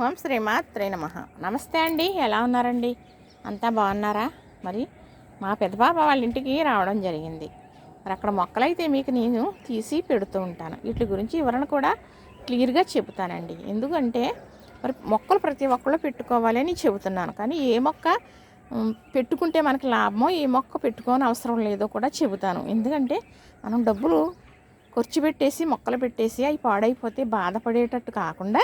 ఓం శ్రీమాత్రే నమ. నమస్తే అండి ఎలా ఉన్నారండి? అంతా బాగున్నారా? మరి మా పెద్దబాబ వాళ్ళ ఇంటికి రావడం జరిగింది. మరి అక్కడ మొక్కలైతే మీకు నేను తీసి పెడుతూ ఉంటాను. వీటి గురించి వివరణ కూడా క్లియర్గా చెబుతానండి. ఎందుకంటే మరి మొక్కలు ప్రతి ఒక్కళ్ళు పెట్టుకోవాలని చెబుతున్నాను. కానీ ఏ మొక్క పెట్టుకుంటే మనకి లాభమో ఏ మొక్క పెట్టుకోని అవసరం లేదో కూడా చెబుతాను. ఎందుకంటే మనం డబ్బులు ఖర్చు పెట్టేసి మొక్కలు పెట్టేసి అవి పాడైపోతే బాధపడేటట్టు కాకుండా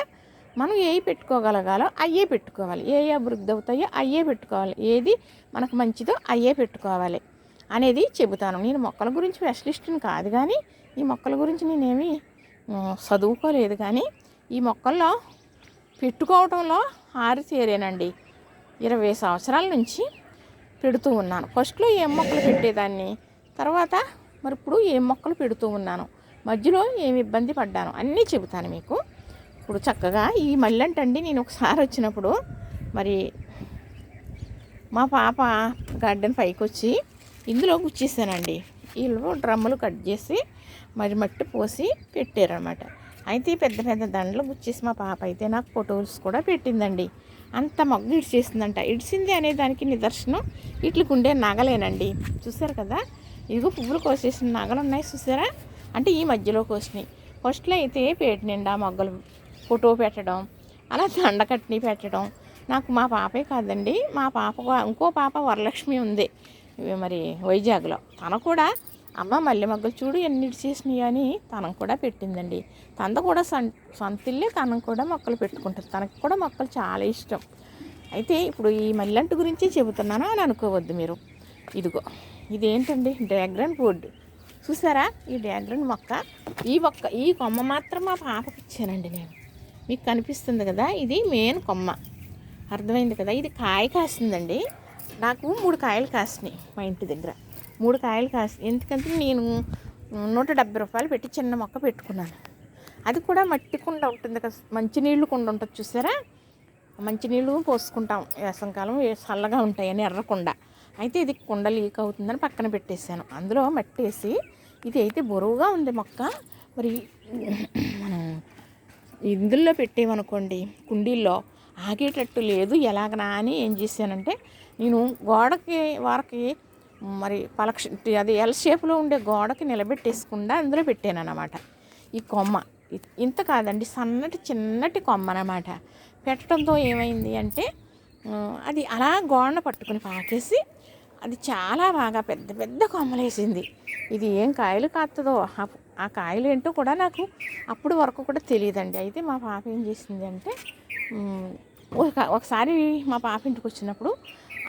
మనం ఏవి పెట్టుకోగలగాలో అయ్యే పెట్టుకోవాలి. ఏ అభివృద్ధి అవుతాయో అయ్యే పెట్టుకోవాలి. ఏది మనకు మంచిదో అయ్యే పెట్టుకోవాలి అనేది చెబుతాను. నేను మొక్కల గురించి స్పెషలిస్ట్ని కాదు కానీ ఈ మొక్కల గురించి నేనేమి చదువుకోలేదు కానీ ఈ మొక్కల్లో పెట్టుకోవడంలో ఆరితేరేనండి ఇరవై సంవత్సరాల నుంచి పెడుతూ ఉన్నాను. ఫస్ట్లో ఏం మొక్కలు పెట్టేదాన్ని? తర్వాత మరి ఇప్పుడు ఏం మొక్కలు పెడుతూ ఉన్నాను? మధ్యలో ఏమి ఇబ్బంది పడ్డాను? అన్నీ చెబుతాను మీకు. ఇప్పుడు చక్కగా ఈ మళ్ళంటండి నేను ఒకసారి వచ్చినప్పుడు మరి మా పాప గార్డెన్ పైకి వచ్చి ఇందులో గుచ్చేసానండి. వీళ్ళు డ్రమ్ములు కట్ చేసి మరి మట్టి పోసి పెట్టారనమాట అయితే పెద్ద పెద్ద దండలు గుచ్చేసి మా పాప అయితే నాకు ఫొటోస్ కూడా పెట్టిందండి. అంత మగ్గు ఇడిచేసిందంట. ఇడిసింది అనే దానికి నిదర్శనం వీటికి ఉండే నగలేనండి. చూసారు కదా? ఇదిగో పువ్వులు కోసేసిన నగలు ఉన్నాయి చూసారా అంటే ఈ మధ్యలో కోసినాయి. ఫస్ట్లో అయితే పేట నిండా మొగ్గలు ఫోటో పెట్టడం అలా దండకట్ని పెట్టడం. నాకు మా పాపే కాదండి. మా పాప ఇంకో పాప వరలక్ష్మి ఉంది. ఇవి మరి వైజాగ్లో. తన కూడా అమ్మ మల్లె మొగ్గలు చూడు ఎన్ని చేసినాయి అని తనకు కూడా పెట్టిందండి. తనది కూడా సొం సొంతిల్లే తనకు కూడా మొక్కలు పెట్టుకుంటుంది. తనకు కూడా మొక్కలు చాలా ఇష్టం. అయితే ఇప్పుడు ఈ మల్లెంటు గురించి చెబుతున్నాను అని అనుకోవద్దు మీరు. ఇదిగో ఇదేంటండి? డ్రాగన్ బోర్డు చూసారా? ఈ డ్రాగన్ మొక్క ఈ మొక్క ఈ కొమ్మ మాత్రం మా పాపకి ఇచ్చానండి నేను. మీకు కనిపిస్తుంది కదా ఇది మెయిన్ కొమ్మ. అర్థమైంది కదా? ఇది కాయ కాసిందండి. నాకు మూడు కాయలు కాసినాయి మా ఇంటి దగ్గర. మూడు కాయలు కాసి ఎందుకంటే నేను నూట డెబ్బై రూపాయలు పెట్టి చిన్న మొక్క పెట్టుకున్నాను. అది కూడా మట్టి కుండ ఉంటుంది కదా మంచినీళ్ళు కుండ ఉంటుంది చూసారా? మంచినీళ్ళు పోసుకుంటాం. వేసంకాలం చల్లగా ఉంటాయని ఎర్రకుండ అయితే ఇది కుండ లీక్ అవుతుందని పక్కన పెట్టేశాను. అందులో మట్టి వేసి ఇది అయితే బరువుగా ఉంది మొక్క. మరి మనం ఇందులో పెట్టేమనుకోండి కుండీల్లో ఆగేటట్టు లేదు. ఎలాగనా అని ఏం చేశానంటే నేను గోడకి వారికి మరి పలక్ష అది ఎల్ షేప్లో ఉండే గోడకి నిలబెట్టేసుకుండా అందులో పెట్టాను అనమాట ఈ కొమ్మ. ఇంత కాదండి సన్నటి చిన్నటి కొమ్మ అన్నమాట పెట్టడంతో ఏమైంది అంటే అది అలా గోడను పట్టుకుని పాకేసి అది చాలా బాగా పెద్ద పెద్ద కొమ్మలేసింది. ఇది ఏం కాయలు కాస్తుందో ఆ- కాయలు ఏంటో కూడా నాకు అప్పుడు వరకు కూడా తెలియదండి. అయితే మా పాప ఏం చేసింది అంటే ఒక ఒకసారి మా పాప ఇంటికి వచ్చినప్పుడు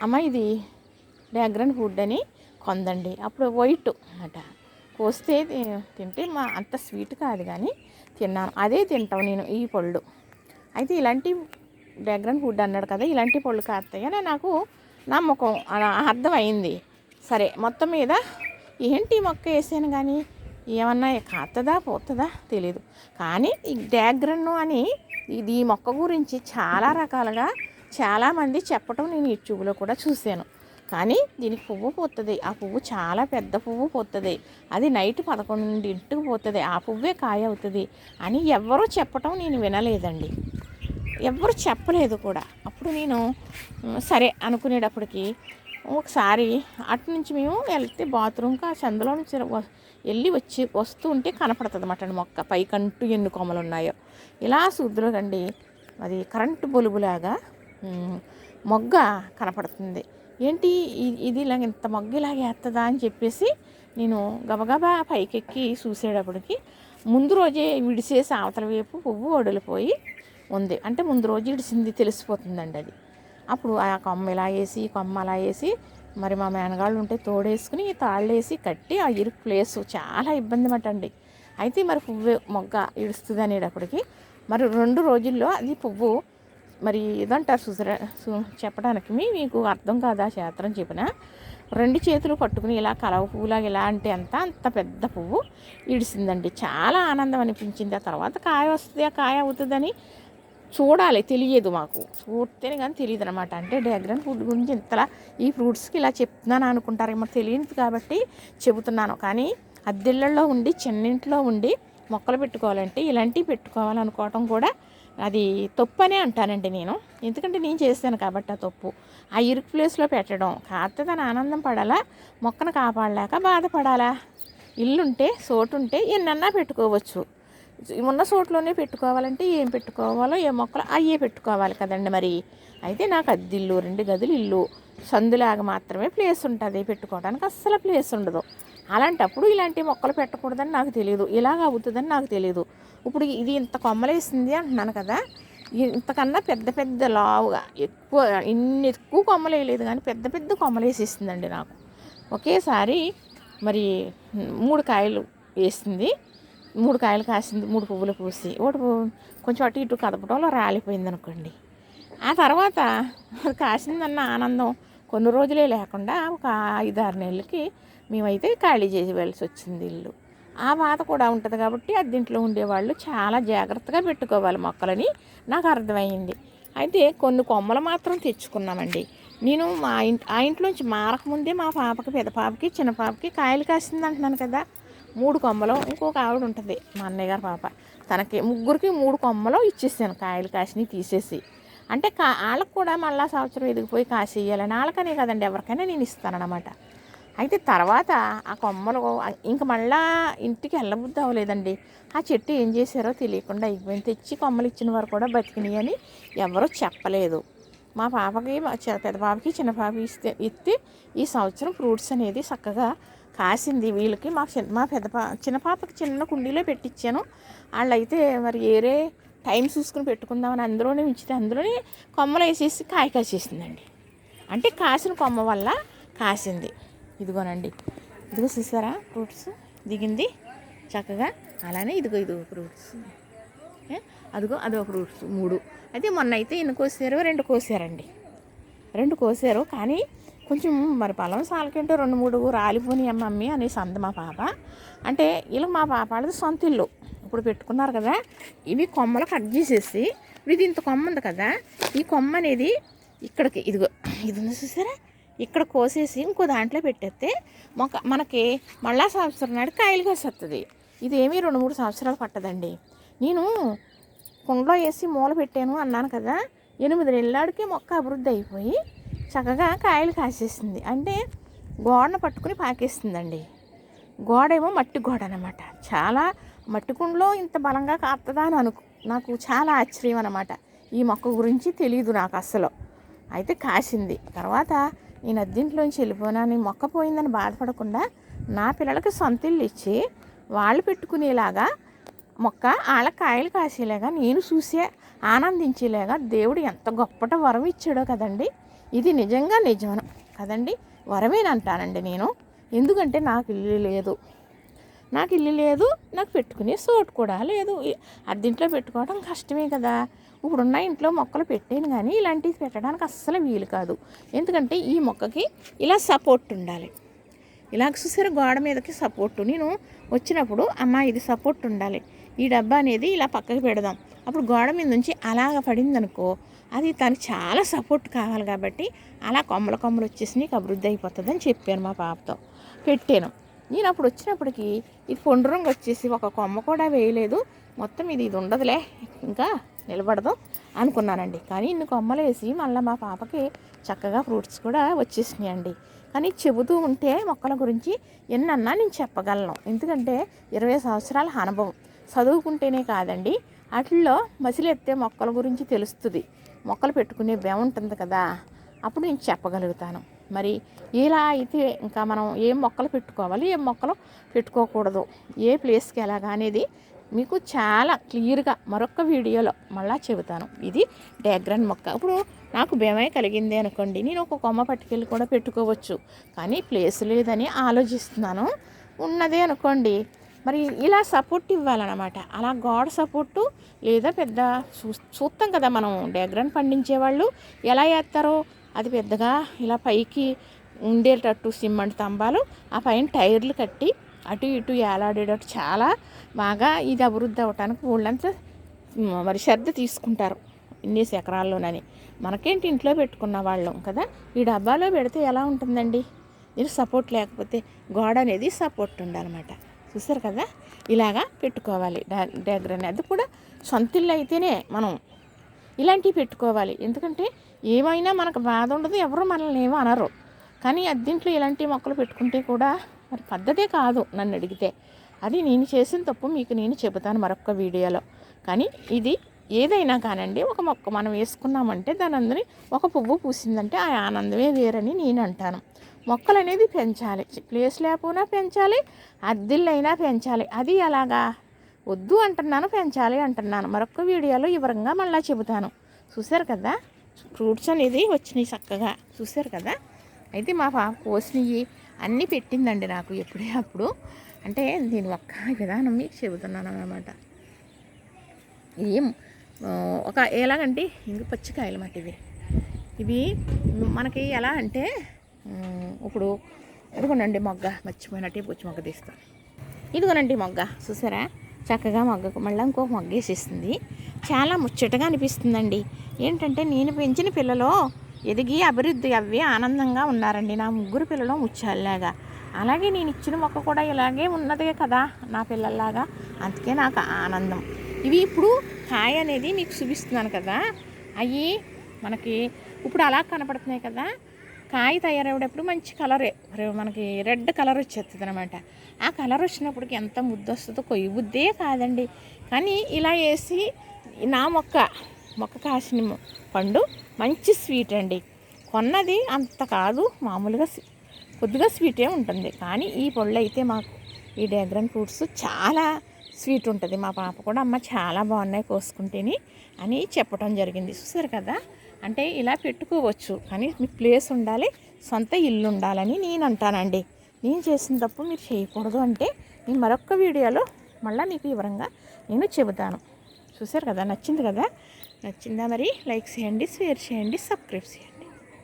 అమ్మ ఇది డ్యాగ్రన్ ఫుడ్ అని కొందండి. అప్పుడు వైట్ అన్నమాట. కోస్తే తింటే మా అంత స్వీట్ కాదు కానీ తిన్నాను. అదే తింటాం నేను ఈ పళ్ళు. అయితే ఇలాంటి డ్యాగ్రన్ ఫుడ్ అన్నాడు కదా ఇలాంటి పళ్ళు కాస్తాయని నాకు నమ్మకం అలా అర్థమైంది. సరే మొత్తం మీద ఏంటి ఈ మొక్క వేసాను కానీ ఏమన్నా కాస్తుందా పోతుందా తెలీదు. కానీ ఈ డ్యాగ్రన్ను అని ఇది ఈ మొక్క గురించి చాలా రకాలుగా చాలామంది చెప్పటం నేను యూట్యూబ్లో కూడా చూశాను. కానీ దీనికి పువ్వు పోతుంది ఆ పువ్వు చాలా పెద్ద పువ్వు పోతుంది అది నైట్ పదకొండింటికి పోతుంది. ఆ పువ్వే కాయ అవుతుంది అని ఎవరూ చెప్పటం నేను వినలేదండి. ఎవ్వరు చెప్పలేదు కూడా. అప్పుడు నేను సరే అనుకునేటప్పటికి ఒకసారి అటు నుంచి మేము వెళ్తే బాత్రూమ్కి ఆ సందులో నుంచి వెళ్ళి వచ్చి వస్తూ ఉంటే కనపడుతుంది అన్నమాట మొక్క. పైకంటూ ఎన్ని కొమ్మలు ఉన్నాయో. ఇలా చూద్దురుగండి అది కరెంటు బొలుబులాగా మొగ్గ కనపడుతుంది. ఏంటి ఇది ఇలాగ ఇంత మొగ్గ ఇలాగ వేస్తుందా అని చెప్పేసి నేను గబగబా పైకెక్కి చూసేటప్పటికి ముందు రోజే విడిసేసి అవతల వైపు పువ్వు వడిలిపోయి ఉంది. అంటే ముందు రోజు ఇడిసింది తెలిసిపోతుందండి అది. అప్పుడు ఆ కొమ్మ ఇలా వేసి కొమ్మ అలా వేసి మరి మా మేనగాళ్ళు ఉంటే తోడేసుకుని తాళ్ళు వేసి కట్టి ఆ ఇరుకు ప్లేస్ చాలా ఇబ్బంది పట్టండి అయితే మరి పువ్వు మొగ్గ ఇడుస్తుంది అనేటప్పటికి మరి రెండు రోజుల్లో అది పువ్వు మరి ఇదంటారు చూసారా సు చెప్పడానికి మీకు అర్థం కాదా శాస్త్రం చెప్పిన? రెండు చేతులు పట్టుకుని ఇలా కలవ పువ్వులాగా ఇలా అంటే అంత అంత పెద్ద పువ్వు ఇడిసిందండి. చాలా ఆనందం అనిపించింది. ఆ తర్వాత కాయ వస్తుంది ఆ కాయ అవుతుందని చూడాలి తెలియదు మాకు. చూస్తేనే కానీ తెలియదు అనమాట అంటే డ్రాగన్ ఫ్రూట్ గురించి ఇంతలా ఈ ఫ్రూట్స్కి ఇలా చెప్తున్నాను అనుకుంటారేమో తెలియదు కాబట్టి చెబుతున్నాను. కానీ అద్దెళ్ళల్లో ఉండి చిన్నింట్లో ఉండి మొక్కలు పెట్టుకోవాలంటే ఇలాంటివి పెట్టుకోవాలనుకోవటం కూడా అది తప్పు అనే అంటానండి నేను. ఎందుకంటే నేను చేస్తాను కాబట్టి ఆ తప్పు. ఆ ఇరుకు ప్లేస్లో పెట్టడం కాకపోతే దాని ఆనందం పడాలా మొక్కను కాపాడలేక బాధపడాలా? ఇల్లుంటే చోటుంటే ఎన్నన్నా పెట్టుకోవచ్చు. ఉన్న చోట్లోనే పెట్టుకోవాలంటే ఏం పెట్టుకోవాలో ఏ మొక్కలు అయ్యే పెట్టుకోవాలి కదండి మరి. అయితే నాకు అద్దిల్లు రెండు గదులు ఇల్లు సందులాగా మాత్రమే ప్లేస్ ఉంటుంది. పెట్టుకోవడానికి అస్సలు ప్లేస్ ఉండదు. అలాంటప్పుడు ఇలాంటి మొక్కలు పెట్టకూడదని నాకు తెలియదు ఇలాగ అవుతుందని నాకు తెలియదు ఇప్పుడు ఇది ఇంత కొమ్మలేసింది అంటున్నాను కదా ఇంతకన్నా పెద్ద పెద్ద లావుగా ఎక్కువ ఇన్ని ఎక్కువ కొమ్మలు వేయలేదు కానీ పెద్ద పెద్ద కొమ్మలు వేసేసిందండి నాకు. ఒకేసారి మరి మూడు కాయలు వేసింది. మూడు కాయలు కాసింది మూడు పువ్వులు పూసి. ఒకటి కొంచెం అటు ఇటు కదపడంలో రాలిపోయింది అనుకోండి. ఆ తర్వాత కాసిందన్న ఆనందం కొన్ని రోజులే లేకుండా ఒక ఐదు ఆరు నెలలకి మేమైతే ఖాళీ చేసి వెళ్ళి వచ్చింది ఇల్లు. ఆ బాధ కూడా ఉంటుంది కాబట్టి అద్దీంట్లో ఉండేవాళ్ళు చాలా జాగ్రత్తగా పెట్టుకోవాలి మొక్కలని. నాకు అర్థమైంది. అయితే కొన్ని కొమ్మలు మాత్రం తెచ్చుకున్నామండి. నేను మా ఇంటి ఆ ఇంట్లోంచి మారకముందే మా పాపకి పెద్ద పాపకి చిన్న పాపకి కాయలు కాసింది అంటున్నాను కదా. మూడు కొమ్మలు. ఇంకొక ఆవిడ ఉంటుంది మా అన్నయ్య గారి పాప. తనకి ముగ్గురికి మూడు కొమ్మలు ఇచ్చేసాను కాయలు కాసినవి తీసేసి. అంటే కా వాళ్ళకు కూడా మళ్ళీ సంవత్సరం ఎదిగిపోయి కాసేయాలని వాళ్ళకనే కదండి ఎవరికైనా నేను ఇస్తానన్నమాట. అయితే తర్వాత ఆ కొమ్మలు ఇంక మళ్ళా ఇంటికి వెళ్ళబుద్ధి అవ్వలేదండి. ఆ చెట్టు ఏం చేశారో తెలియకుండా అయిపోయింది. తెచ్చి కొమ్మలు ఇచ్చిన వారు కూడా బతికినాయి అని ఎవరూ చెప్పలేదు. మా పాపకి పెద్ద పాపకి చిన్న పాపకి ఇస్తే ఇస్తే ఈ సంవత్సరం ఫ్రూట్స్ అనేది చక్కగా కాసింది వీళ్ళకి. మా చిన్న మా పెద్ద పా చిన్న పాపకి చిన్న కుండీలో పెట్టించాను వాళ్ళైతే మరి ఏరే టైం చూసుకుని పెట్టుకుందామని అందులోనే ఉంచితే అందులోనే కొమ్మలు వేసేసి కాయ కాసేసిందండి. అంటే కాసిన కొమ్మ వల్ల కాసింది. ఇదిగోనండి. ఇదిగో చూసారా? ఫ్రూట్స్ దిగింది చక్కగా. అలానే ఇదిగో ఇదిగో ఫ్రూట్స్. అదిగో అదో ఫ్రూట్స్ మూడు. అయితే మొన్న అయితే ఎన్ని కోసారో? రెండు కోసారండి. రెండు కోసారు. కానీ కొంచెం మరి పొలం సాలకంటే రెండు మూడు రాలిపోని మమ్మీ అనేసి అంది మా పాప. అంటే ఇలా మా పాప వాళ్ళది సొంత ఇల్లు. ఇప్పుడు పెట్టుకున్నారు కదా ఇవి కొమ్మలు కట్ చేసేసి ఇది ఇంత కొమ్మ ఉంది కదా ఈ కొమ్మ అనేది ఇక్కడికి ఇదిగో ఇది ఉంది చూసారా? ఇక్కడ కోసేసి ఇంకో దాంట్లో పెట్టేస్తే మొక్క మనకి మళ్ళా సంవత్సరం నాడు కాయలు కాసేస్తుంది ఇది ఏమీ రెండు మూడు సంవత్సరాలు పట్టదండి. నేను కుండలో వేసి మూల పెట్టాను అన్నాను కదా ఎనిమిది నెలలాడికి మొక్క అభివృద్ధి అయిపోయి చక్కగా కాయలు కాసేసింది. అంటే గోడను పట్టుకుని పాకేస్తుందండి. గోడ ఏమో మట్టి గోడ అనమాట చాలా మట్టి కుండలో ఇంత బలంగా కాస్తుందా అని అనుకు నాకు చాలా ఆశ్చర్యం అనమాట ఈ మొక్క గురించి తెలియదు నాకు అస్సలు. అయితే కాసింది. తర్వాత నేను అద్దీంట్లోంచి వెళ్ళిపోయినాను మొక్క పోయిందని బాధపడకుండా నా పిల్లలకి సొంత ఇల్లు ఇచ్చి వాళ్ళు పెట్టుకునేలాగా మొక్క వాళ్ళ కాయలు కాసేలాగా నేను చూసే ఆనందించేలాగా దేవుడు ఎంత గొప్పట వరం ఇచ్చాడో కదండి. ఇది నిజంగా నిజం కదండి? వరమేనంటానండి నేను. ఎందుకంటే నాకు ఇల్లు లేదు. నాకు ఇల్లు లేదు నాకు పెట్టుకునే సోటు కూడా లేదు. అద్దీంట్లో పెట్టుకోవడం కష్టమే కదా. ఇప్పుడున్న ఇంట్లో మొక్కలు పెట్టాను కానీ ఇలాంటివి పెట్టడానికి అస్సలు వీలు కాదు. ఎందుకంటే ఈ మొక్కకి ఇలా సపోర్ట్ ఉండాలి. ఇలా చూసారు? గోడ మీదకి సపోర్టు నేను వచ్చినప్పుడు అమ్మ ఇది సపోర్ట్ ఉండాలి. ఈ డబ్బా అనేది ఇలా పక్కకి పెడదాం. అప్పుడు గోడ మీద నుంచి అలాగ పడిందనుకో అది తను చాలా సపోర్ట్ కావాలి కాబట్టి అలా కొమ్మల కొమ్మలు వచ్చేసి నీకు అభివృద్ధి అయిపోతుంది అని చెప్పాను మా పాపతో. పెట్టాను. నేను అప్పుడు వచ్చినప్పటికి ఇది పొండు రంగు వచ్చేసి ఒక కొమ్మ కూడా వేయలేదు. మొత్తం ఇది ఇది ఉండదులే ఇంకా నిలబడదు అనుకున్నానండి. కానీ ఇన్ని కొమ్మలు వేసి మళ్ళీ మా పాపకి చక్కగా ఫ్రూట్స్ కూడా వచ్చేసినాయండి కానీ చెబుతూ ఉంటే మొక్కల గురించి ఎన్నన్నా నేను చెప్పగలను. ఎందుకంటే ఇరవై సంవత్సరాల అనుభవం. చదువుకుంటేనే కాదండి వాటిల్లో మసిలెత్తే మొక్కల గురించి తెలుస్తుంది. మొక్కలు పెట్టుకునే ఉంటుంది కదా. అప్పుడు నేను చెప్పగలుగుతాను. మరి ఇలా అయితే ఇంకా మనం ఏం మొక్కలు పెట్టుకోవాలి ఏం మొక్కలు పెట్టుకోకూడదు ఏ ప్లేస్కి ఎలాగా అనేది మీకు చాలా క్లియర్గా మరొక వీడియోలో మళ్ళా చెబుతాను. ఇది డ్యాగ్రన్ మొక్క. ఇప్పుడు నాకు భయమే కలిగింది అనుకోండి నేను ఒక కొమ్మ పట్టుకెళ్ళి కూడా పెట్టుకోవచ్చు. కానీ ప్లేస్ లేదని ఆలోచిస్తున్నాను. ఉన్నదే అనుకోండి మరి ఇలా సపోర్ట్ ఇవ్వాలన్నమాట. అలా గోడ సపోర్టు లేదా పెద్ద చూ చూస్తాం కదా మనం. డయాగ్రాన్ పండించే వాళ్ళు ఎలా వేస్తారో అది పెద్దగా ఇలా పైకి ఉండేటట్టు సిమెంట్ స్తంభాలు ఆ పైన టైర్లు కట్టి అటు ఇటు ఏలాడేటట్టు చాలా బాగా ఇది అభివృద్ధి అవ్వటానికి ఊళ్ళంతా మరి శ్రద్ధ తీసుకుంటారు. ఇన్ని ఎకరాల్లోనని. మనకేంటి ఇంట్లో పెట్టుకున్న వాళ్ళం కదా ఈ డబ్బాలో పెడితే ఎలా ఉంటుందండి? మీరు సపోర్ట్ లేకపోతే గోడ అనేది సపోర్ట్ ఉండాలన్నమాట. చూసారు కదా? ఇలాగా పెట్టుకోవాలి. డా- డాగ్రని అది కూడా సొంత ఇల్లు అయితేనే మనం ఇలాంటివి పెట్టుకోవాలి. ఎందుకంటే ఏమైనా మనకు బాధ ఉండదు ఎవరు మనల్ని ఏమో అనరు. కానీ అద్దీంట్లో ఇలాంటి మొక్కలు పెట్టుకుంటే కూడా మరి పద్ధతే కాదు నన్ను అడిగితే. అది నేను చేసిన తప్పు మీకు నేను చెబుతాను మరొక వీడియోలో. కానీ ఇది ఏదైనా కానండి ఒక మొక్క మనం వేసుకున్నామంటే దాని అందరి ఒక పువ్వు పూసిందంటే ఆ ఆనందమే వేరని నేను అంటాను. మొక్కలు అనేది పెంచాలి. ప్లేస్ లేకపోయినా పెంచాలి అద్దిల్లైనా పెంచాలి. అది ఎలాగా? వద్దు అంటున్నాను పెంచాలి అంటున్నాను. మరొక వీడియోలో వివరంగా మళ్ళీ చెబుతాను. చూశారు కదా? ఫ్రూట్స్ అనేది వచ్చినాయి చక్కగా. చూశారు కదా? అయితే మా పాప కోసినవి అన్నీ పెట్టిందండి నాకు ఎప్పుడే అప్పుడు. అంటే దీని ఒక్క విధానం మీకు చెబుతున్నాను అనమాట ఇది ఒక ఎలాగంటే ఇంక పచ్చికాయలు మాట ఇవి. ఇవి మనకి ఎలా అంటే ఇప్పుడు ఇదిగోనండి మొగ్గ మర్చిపోయినట్టే పుచ్చి మొగ్గ తీస్తాను. ఇదిగోనండి మొగ్గ చూసారా? చక్కగా మొగ్గ మళ్ళీ ఇంకో మొగ్గ వేసేస్తుంది చాలా ముచ్చటగా అనిపిస్తుందండి. ఏంటంటే నేను పెంచిన పిల్లలు ఎదిగి అభివృద్ధి అవి ఆనందంగా ఉన్నారండి నా ముగ్గురు పిల్లలు ముచ్చాలాగా అలాగే నేను ఇచ్చిన మొక్క కూడా ఇలాగే ఉన్నదే కదా నా పిల్లల్లాగా. అందుకే నాకు ఆనందం. ఇవి ఇప్పుడు కాయ అనేది మీకు చూపిస్తున్నాను కదా. అవి మనకి ఇప్పుడు అలా కనపడుతున్నాయి కదా. కాయ తయారయ్యేటప్పుడు మంచి కలర్. మనకి రెడ్ కలర్ వచ్చేస్తుంది అనమాట ఆ కలర్ వచ్చినప్పటికి ఎంత ముద్దు వస్తుందో కొయ్యి బుద్దే కాదండి. కానీ ఇలా వేసి నా మొక్క మొక్క కాసిన పండు మంచి స్వీట్ అండి. కొన్నది అంత కాదు మామూలుగా కొద్దిగా స్వీటే ఉంటుంది. కానీ ఈ పళ్ళు అయితే మాకు ఈ డ్రాగన్ ఫ్రూట్స్ చాలా స్వీట్ ఉంటుంది. మా పాప కూడా అమ్మ చాలా బాగున్నాయి కోసుకుంటేని అని చెప్పడం జరిగింది. చూసారు కదా? అంటే ఇలా పెట్టుకోవచ్చు. కానీ మీకు ప్లేస్ ఉండాలి సొంత ఇల్లు ఉండాలని నేను అంటానండి నేను చేసిన తప్పు మీరు చేయకూడదు అంటే నేను మరొక వీడియోలో మళ్ళీ మీకు వివరంగా నేను చెబుతాను. చూసారు కదా? నచ్చింది కదా? నచ్చిందా మరి? లైక్ చేయండి షేర్ చేయండి సబ్స్క్రైబ్ చేయండి.